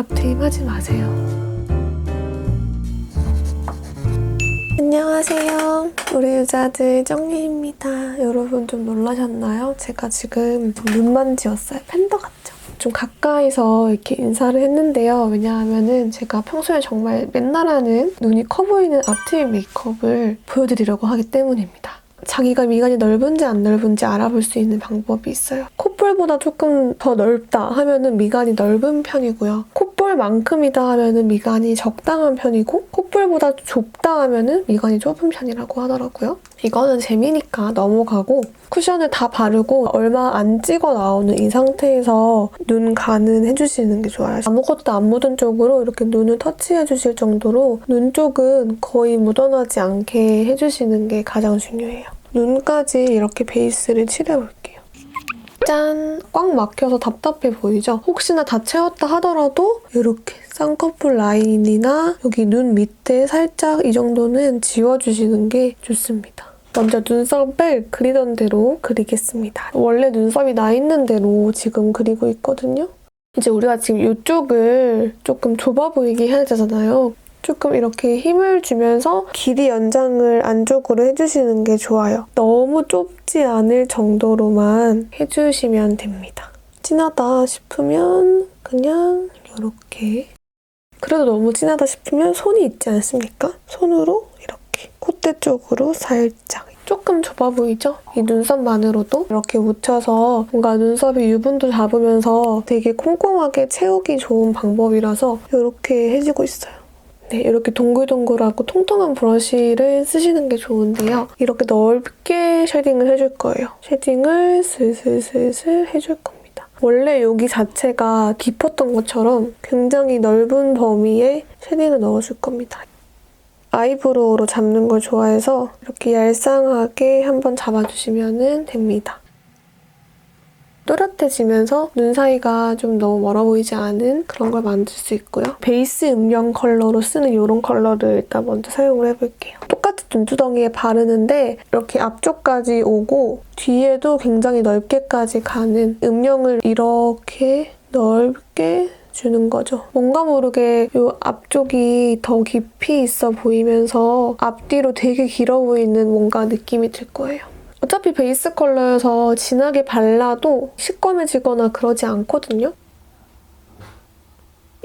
앞트임 하지 마세요. 안녕하세요. 우리 유자들 정리입니다. 여러분 좀 놀라셨나요? 제가 지금 눈만 지었어요. 팬더 같죠? 좀 가까이서 이렇게 인사를 했는데요. 왜냐하면은 제가 평소에 정말 맨날 하는 눈이 커 보이는 앞트임 메이크업을 보여드리려고 하기 때문입니다. 자기가 미간이 넓은지 안 넓은지 알아볼 수 있는 방법이 있어요. 콧볼보다 조금 더 넓다 하면은 미간이 넓은 편이고요. 콧 볼만큼이다 하면은 미간이 적당한 편이고 콧볼보다 좁다 하면은 미간이 좁은 편이라고 하더라고요. 이거는 재미니까 넘어가고 쿠션을 다 바르고 얼마 안 찍어 나오는 이 상태에서 눈 간은 해주시는 게 좋아요. 아무것도 안 묻은 쪽으로 이렇게 눈을 터치해 주실 정도로 눈 쪽은 거의 묻어나지 않게 해주시는 게 가장 중요해요. 눈까지 이렇게 베이스를 칠해볼게요. 짠! 꽉 막혀서 답답해 보이죠? 혹시나 다 채웠다 하더라도 이렇게 쌍꺼풀 라인이나 여기 눈 밑에 살짝 이 정도는 지워주시는 게 좋습니다. 먼저 눈썹을 그리던 대로 그리겠습니다. 원래 눈썹이 나 있는 대로 지금 그리고 있거든요. 이제 우리가 지금 이쪽을 조금 좁아 보이게 해야 되잖아요. 조금 이렇게 힘을 주면서 길이 연장을 안쪽으로 해주시는 게 좋아요. 너무 좁지 않을 정도로만 해주시면 됩니다. 진하다 싶으면 그냥 이렇게 그래도 너무 진하다 싶으면 손이 있지 않습니까? 손으로 이렇게 콧대 쪽으로 살짝 조금 좁아 보이죠? 이 눈썹만으로도 이렇게 묻혀서 뭔가 눈썹의 유분도 잡으면서 되게 꼼꼼하게 채우기 좋은 방법이라서 이렇게 해주고 있어요. 네, 이렇게 동글동글하고 통통한 브러쉬를 쓰시는 게 좋은데요. 이렇게 넓게 쉐딩을 해줄 거예요. 쉐딩을 슬슬슬슬 해줄 겁니다. 원래 여기 자체가 깊었던 것처럼 굉장히 넓은 범위에 쉐딩을 넣어줄 겁니다. 아이브로우로 잡는 걸 좋아해서 이렇게 얄쌍하게 한번 잡아주시면 됩니다. 또렷해지면서 눈 사이가 좀 너무 멀어 보이지 않은 그런 걸 만들 수 있고요. 베이스 음영 컬러로 쓰는 이런 컬러를 일단 먼저 사용을 해볼게요. 똑같은 눈두덩이에 바르는데 이렇게 앞쪽까지 오고 뒤에도 굉장히 넓게까지 가는 음영을 이렇게 넓게 주는 거죠. 뭔가 모르게 이 앞쪽이 더 깊이 있어 보이면서 앞뒤로 되게 길어 보이는 뭔가 느낌이 들 거예요. 어차피 베이스 컬러여서 진하게 발라도 시꺼매지거나 그러지 않거든요.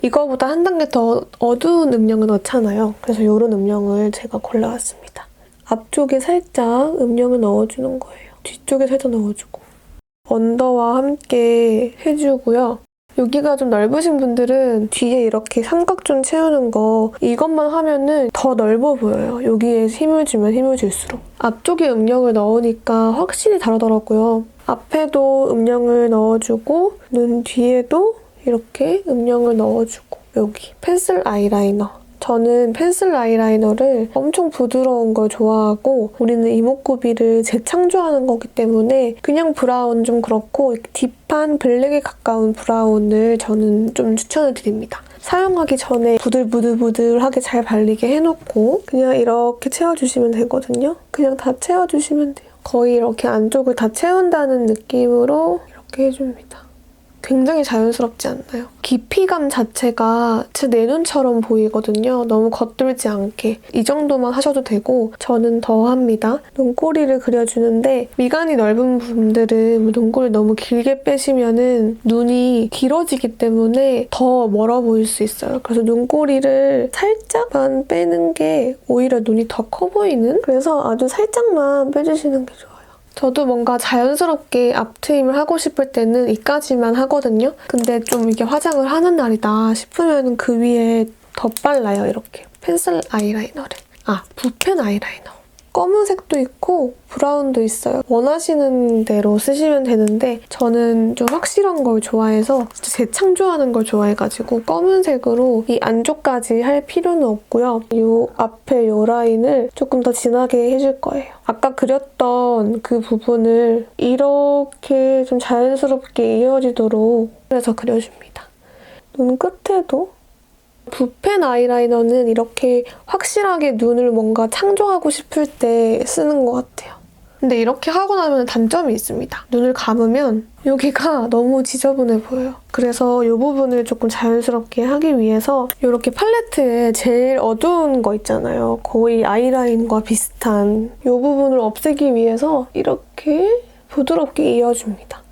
이거보다 한 단계 더 어두운 음영을 넣잖아요. 그래서 이런 음영을 제가 골라왔습니다. 앞쪽에 살짝 음영을 넣어주는 거예요. 뒤쪽에 살짝 넣어주고 언더와 함께 해주고요. 여기가 좀 넓으신 분들은 뒤에 이렇게 삼각존 채우는 거 이것만 하면은 더 넓어 보여요. 여기에 힘을 주면 힘을 줄수록. 앞쪽에 음영을 넣으니까 확실히 다르더라고요. 앞에도 음영을 넣어주고 눈 뒤에도 이렇게 음영을 넣어주고 여기 펜슬 아이라이너 저는 펜슬 아이라이너를 엄청 부드러운 걸 좋아하고 우리는 이목구비를 재창조하는 거기 때문에 그냥 브라운 좀 그렇고 딥한 블랙에 가까운 브라운을 저는 좀 추천을 드립니다. 사용하기 전에 부들부들부들하게 잘 발리게 해놓고 그냥 이렇게 채워주시면 되거든요. 그냥 다 채워주시면 돼요. 거의 이렇게 안쪽을 다 채운다는 느낌으로 이렇게 해줍니다. 굉장히 자연스럽지 않나요? 깊이감 자체가 제 내 눈처럼 보이거든요. 너무 겉돌지 않게. 이 정도만 하셔도 되고 저는 더 합니다. 눈꼬리를 그려주는데 미간이 넓은 분들은 눈꼬리 너무 길게 빼시면은 눈이 길어지기 때문에 더 멀어 보일 수 있어요. 그래서 눈꼬리를 살짝만 빼는 게 오히려 눈이 더 커 보이는? 그래서 아주 살짝만 빼주시는 게 좋아요. 저도 뭔가 자연스럽게 앞트임을 하고 싶을 때는 이까지만 하거든요. 근데 좀 이게 화장을 하는 날이다 싶으면 그 위에 덧발라요, 이렇게. 펜슬 아이라이너를. 아, 붓펜 아이라이너. 검은색도 있고 브라운도 있어요. 원하시는 대로 쓰시면 되는데 저는 좀 확실한 걸 좋아해서 재창조하는 걸 좋아해가지고 검은색으로 이 안쪽까지 할 필요는 없고요. 이 앞에 이 라인을 조금 더 진하게 해줄 거예요. 아까 그렸던 그 부분을 이렇게 좀 자연스럽게 이어지도록 그래서 그려줍니다. 눈 끝에도 붓펜 아이라이너는 이렇게 확실하게 눈을 뭔가 창조하고 싶을 때 쓰는 것 같아요. 근데 이렇게 하고 나면 단점이 있습니다. 눈을 감으면 여기가 너무 지저분해 보여요. 그래서 이 부분을 조금 자연스럽게 하기 위해서 이렇게 팔레트에 제일 어두운 거 있잖아요. 거의 아이라인과 비슷한 이 부분을 없애기 위해서 이렇게 부드럽게 이어줍니다.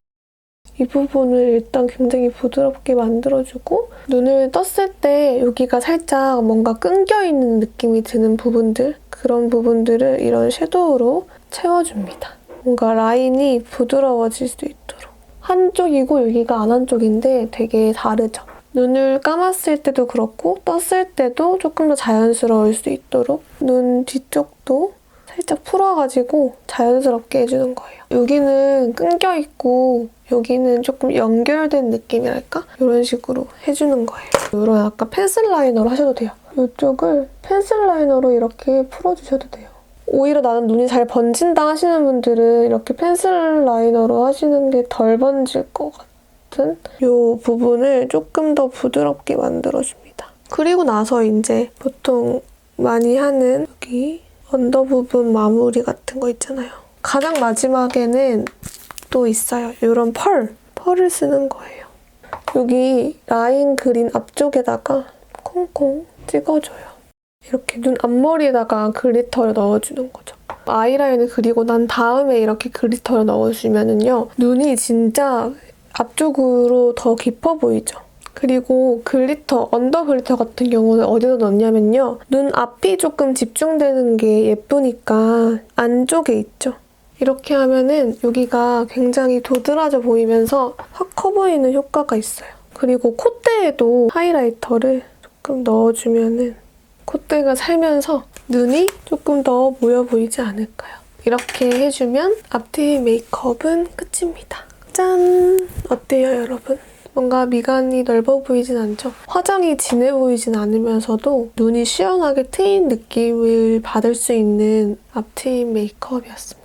이 부분을 일단 굉장히 부드럽게 만들어주고 눈을 떴을 때 여기가 살짝 뭔가 끊겨있는 느낌이 드는 부분들 그런 부분들을 이런 섀도우로 채워줍니다. 뭔가 라인이 부드러워질 수 있도록 한쪽이고 여기가 안 한쪽인데 되게 다르죠. 눈을 감았을 때도 그렇고 떴을 때도 조금 더 자연스러울 수 있도록 눈 뒤쪽도 살짝 풀어가지고 자연스럽게 해주는 거예요. 여기는 끊겨있고 여기는 조금 연결된 느낌이랄까? 이런 식으로 해주는 거예요. 이런 아까 펜슬 라이너로 하셔도 돼요. 이쪽을 펜슬 라이너로 이렇게 풀어주셔도 돼요. 오히려 나는 눈이 잘 번진다 하시는 분들은 이렇게 펜슬 라이너로 하시는 게 덜 번질 것 같은 이 부분을 조금 더 부드럽게 만들어줍니다. 그리고 나서 이제 보통 많이 하는 여기 언더 부분 마무리 같은 거 있잖아요. 가장 마지막에는 또 있어요. 이런 펄. 펄을 쓰는 거예요. 여기 라인 그린 앞쪽에다가 콩콩 찍어줘요. 이렇게 눈 앞머리에다가 글리터를 넣어주는 거죠. 아이라인을 그리고 난 다음에 이렇게 글리터를 넣어주면은요. 눈이 진짜 앞쪽으로 더 깊어 보이죠. 그리고 글리터, 언더 글리터 같은 경우는 어디다 넣냐면요. 눈 앞이 조금 집중되는 게 예쁘니까 안쪽에 있죠. 이렇게 하면은 여기가 굉장히 도드라져 보이면서 확 커 보이는 효과가 있어요. 그리고 콧대에도 하이라이터를 조금 넣어주면은 콧대가 살면서 눈이 조금 더 모여 보이지 않을까요? 이렇게 해주면 앞뒤 메이크업은 끝입니다. 짠! 어때요, 여러분? 뭔가 미간이 넓어 보이진 않죠? 화장이 진해 보이진 않으면서도 눈이 시원하게 트인 느낌을 받을 수 있는 앞트임 메이크업이었습니다.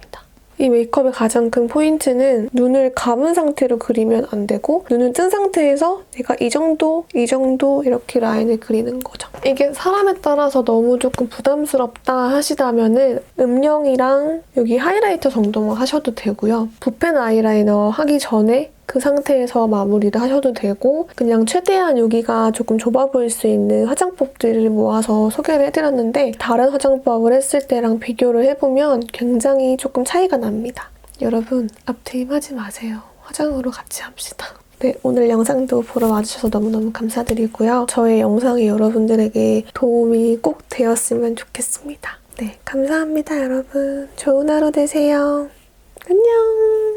이 메이크업의 가장 큰 포인트는 눈을 감은 상태로 그리면 안 되고 눈을 뜬 상태에서 내가 이 정도, 이 정도 이렇게 라인을 그리는 거죠. 이게 사람에 따라서 너무 조금 부담스럽다 하시다면 은 음영이랑 여기 하이라이터 정도만 하셔도 되고요. 붓펜 아이라이너 하기 전에 그 상태에서 마무리를 하셔도 되고 그냥 최대한 여기가 조금 좁아 보일 수 있는 화장법들을 모아서 소개를 해드렸는데 다른 화장법을 했을 때랑 비교를 해보면 굉장히 조금 차이가 납니다. 여러분 앞트임 하지 마세요. 화장으로 같이 합시다. 네, 오늘 영상도 보러 와주셔서 너무너무 감사드리고요. 저의 영상이 여러분들에게 도움이 꼭 되었으면 좋겠습니다. 네, 감사합니다, 여러분. 좋은 하루 되세요. 안녕!